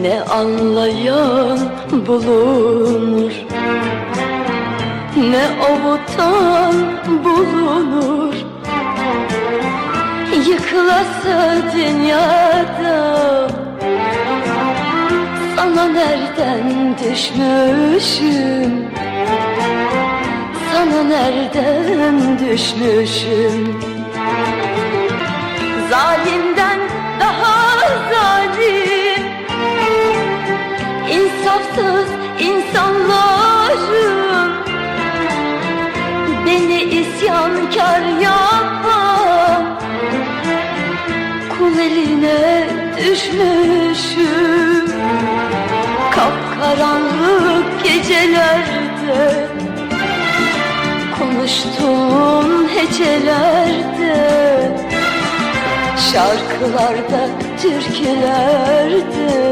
ne anlayan bulunur? Ne avutan bulunur? Yıkılası dünyada Sana nereden düşmüşüm? Sana nereden düşmüşüm İnsafsız insanlarım. Beni isyankar yapan Kul eline düşmüşüm. Kapkaranlık gecelerde Konuştuğum hecelerde Şarkılarda, türkülerde